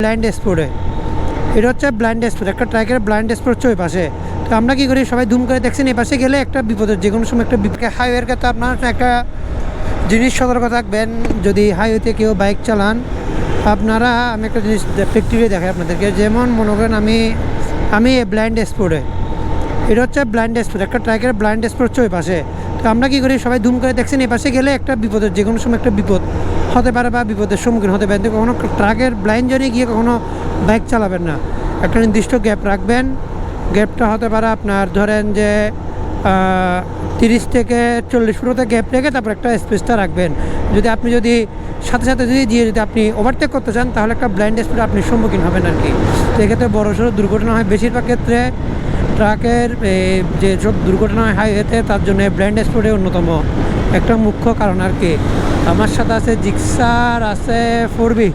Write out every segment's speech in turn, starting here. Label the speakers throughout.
Speaker 1: Blind স্পোর্টে এটা হচ্ছে blind sport একটা ট্রাকের ব্লাইন্ড স্পোর্ট হচ্ছে ওই পাশে। তো আমরা কী করি, সবাই ধুম করে দেখছেন এই পাশে গেলে একটা বিপদের যে কোনো সময় একটা বিপদ হাইওয়ের ক্ষেত্রে আপনার একটা জিনিস সতর্ক থাকবেন। যদি হাইওয়েতে কেউ বাইক চালান, আপনারা, আমি একটা জিনিস প্র্যাকটিক্যালি দেখাই আপনাদেরকে। যেমন মনে করেন আমি আমি ব্লাইন্ড স্পোর্টে এটা হচ্ছে ব্লাইন্ড স্পোর্ট একটা ট্রাকের ব্লাইন্ড স্পোর্ট হচ্ছে ওই পাশে। তো আমরা কী করি? সবাই ধুম করে দেখছেন এই পাশে গেলে একটা বিপদের যে কোনো সময় একটা বিপদ হতে পারে বা বিপদের সম্মুখীন হতে পারে কখনো ট্রাকের ব্লাইন্ড জোনে গিয়ে কখনো বাইক চালাবেন না। একটা নির্দিষ্ট গ্যাপ রাখবেন। গ্যাপটা হতে পারে আপনার ধরেন যে তিরিশ থেকে চল্লিশ ফুটোতে গ্যাপ রেখে তারপর একটা স্পেসটা রাখবেন। যদি আপনি যদি, সাথে সাথে যদি দিয়ে যদি আপনি ওভারটেক করতে চান, তাহলে একটা ব্লাইন্ড স্পোর্টে আপনি সম্মুখীন হবেন আর কি তো এক্ষেত্রে বড় সড়ো দুর্ঘটনা হয় বেশিরভাগ ক্ষেত্রে। ট্রাকের যে সব দুর্ঘটনা হয় হাইওয়েতে তার জন্য ব্ল্যান্ড স্পোর্টে অন্যতম একটা মুখ্য কারণ আর কি। আমার সাথে আছে জিক্সার, আছে ফোরবি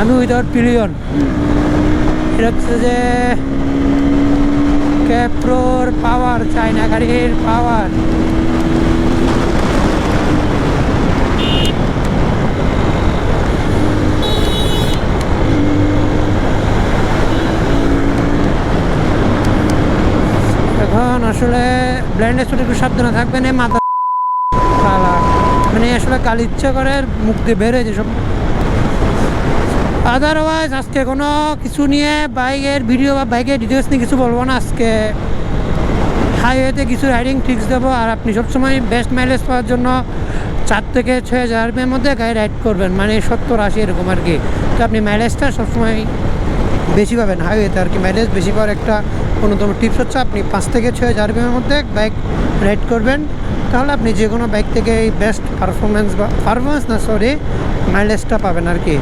Speaker 1: আমি উইদাউট পিরিয়ন এটা হচ্ছে যে ক্যাপ্রোর পাওয়ার, চায়না গাড়ির পাওয়ার। আসলে ব্ল্যান্ড স্পোর্ট একটু সাবধানে থাকবেন, এই মাথা শালা। মানে আসলে কাল ইচ্ছা করে মুখ দিয়ে বের হয়েছে সব আদারওয়াইজ আজকে কোনো কিছু নিয়ে বাইকের ভিডিও বা বাইকের ডিটেলস নিয়ে কিছু বলব না। আজকে হাইওয়েতে কিছু রাইডিং ট্রিক্স দেবো, আর আপনি সবসময় বেস্ট মাইলেজ পাওয়ার জন্য চার থেকে ছয় হাজারের মধ্যে গাড়ি রাইড করবেন। মানে সত্তর আশি এরকম আর কি। তো আপনি মাইলেজটা সবসময় বেশি পাবেন হাইওয়েতে আর কি মাইলেজ বেশি পাওয়ার একটা অন্যতম টিপস হচ্ছে আপনি পাঁচ থেকে ছয় হাজার এর মধ্যে বাইক রাইড করবেন। তাহলে আপনি যে কোনো বাইক থেকে এই বেস্ট পারফরমেন্স বা পারফরমেন্স না সরি মাইলেজটা পাবেন আর কি।